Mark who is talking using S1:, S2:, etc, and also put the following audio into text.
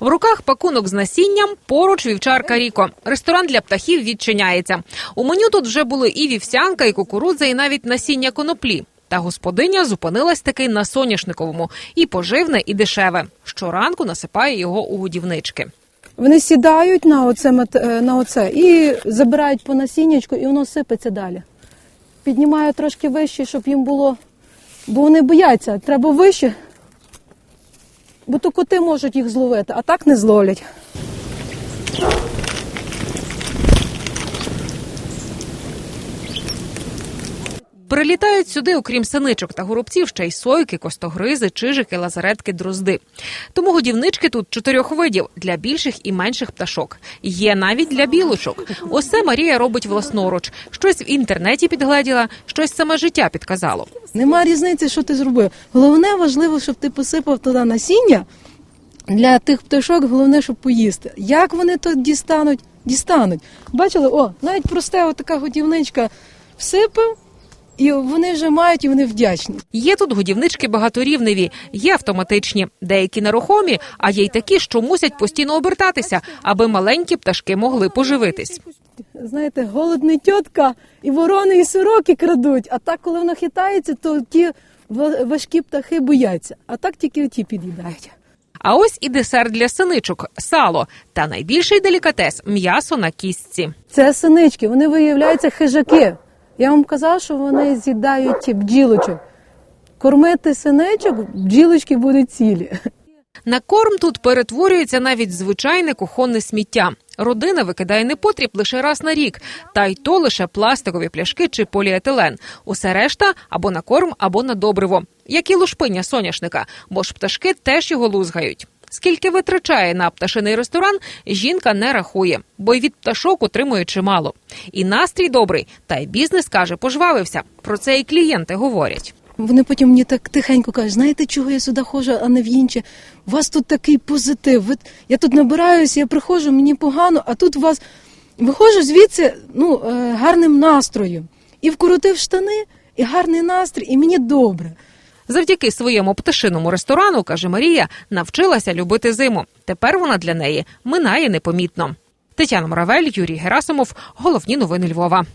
S1: В руках пакунок з насінням, поруч вівчарка Ріко. Ресторан для птахів відчиняється. У меню тут вже були і вівсянка, і кукурудза, і навіть насіння коноплі. Та господиня зупинилась таки на соняшниковому і поживне, і дешеве. Щоранку насипає його у годівнички.
S2: Вони сідають на оце, е, на оце і забирають по насіннячку, і воно сипеться далі. Піднімаю трошки вище, щоб їм було. Бо вони бояться, треба вище. Бо то коти можуть їх зловити, а так не зловлять.
S1: Прилітають сюди, окрім синичок та горобців, ще й сойки, костогризи, чижики, лазаретки, дрозди. Тому годівнички тут чотирьох видів для більших і менших пташок. Є навіть для білочок. Усе Марія робить власноруч. Щось в інтернеті підгледіла, щось саме життя підказало.
S2: Нема різниці, що ти зробив. Головне важливо, щоб ти посипав туди насіння. Для тих пташок головне, щоб поїсти. Як вони то дістануть? Дістануть. Бачили, о, навіть проста така годівничка всипав, і вони вже мають, і вони вдячні.
S1: Є тут годівнички багаторівневі, є автоматичні, деякі нерухомі, а є й такі, що мусять постійно обертатися, аби маленькі пташки могли поживитись.
S2: Знаєте, голодний тітка, і ворони, і сороки крадуть. А так, коли вона хитається, то ті важкі птахи бояться. А так тільки ті під'їдають.
S1: А ось і десерт для синичок сало. Та найбільший делікатес м'ясо на кістці.
S2: Це синички, вони виявляються хижаки. Я вам казав, що вони з'їдають бджілочок. Кормити синичок, бджілочки будуть цілі.
S1: На корм тут перетворюється навіть звичайне кухонне сміття. Родина викидає непотріб лише раз на рік, та й то лише пластикові пляшки чи поліетилен. Усе решта або на корм, або на добриво, як і лушпиння соняшника, бо ж пташки теж його лузгають. Скільки витрачає на пташиний ресторан, жінка не рахує, бо й від пташок отримує чимало. І настрій добрий, та й бізнес каже, пожвавився. Про це і клієнти говорять.
S2: Вони потім мені так тихенько кажуть, знаєте, чого я сюди ходжу, а не в інше? У вас тут такий позитив. Ви... Я тут набираюся, я приходжу, мені погано, а тут у вас виходжу звідси ну, е, гарним настроєм. І вкоротив штани, і гарний настрій, і мені добре.
S1: Завдяки своєму пташиному ресторану, каже Марія, навчилася любити зиму. Тепер вона для неї минає непомітно. Тетяна Муравель, Юрій Герасимов. Головні новини Львова.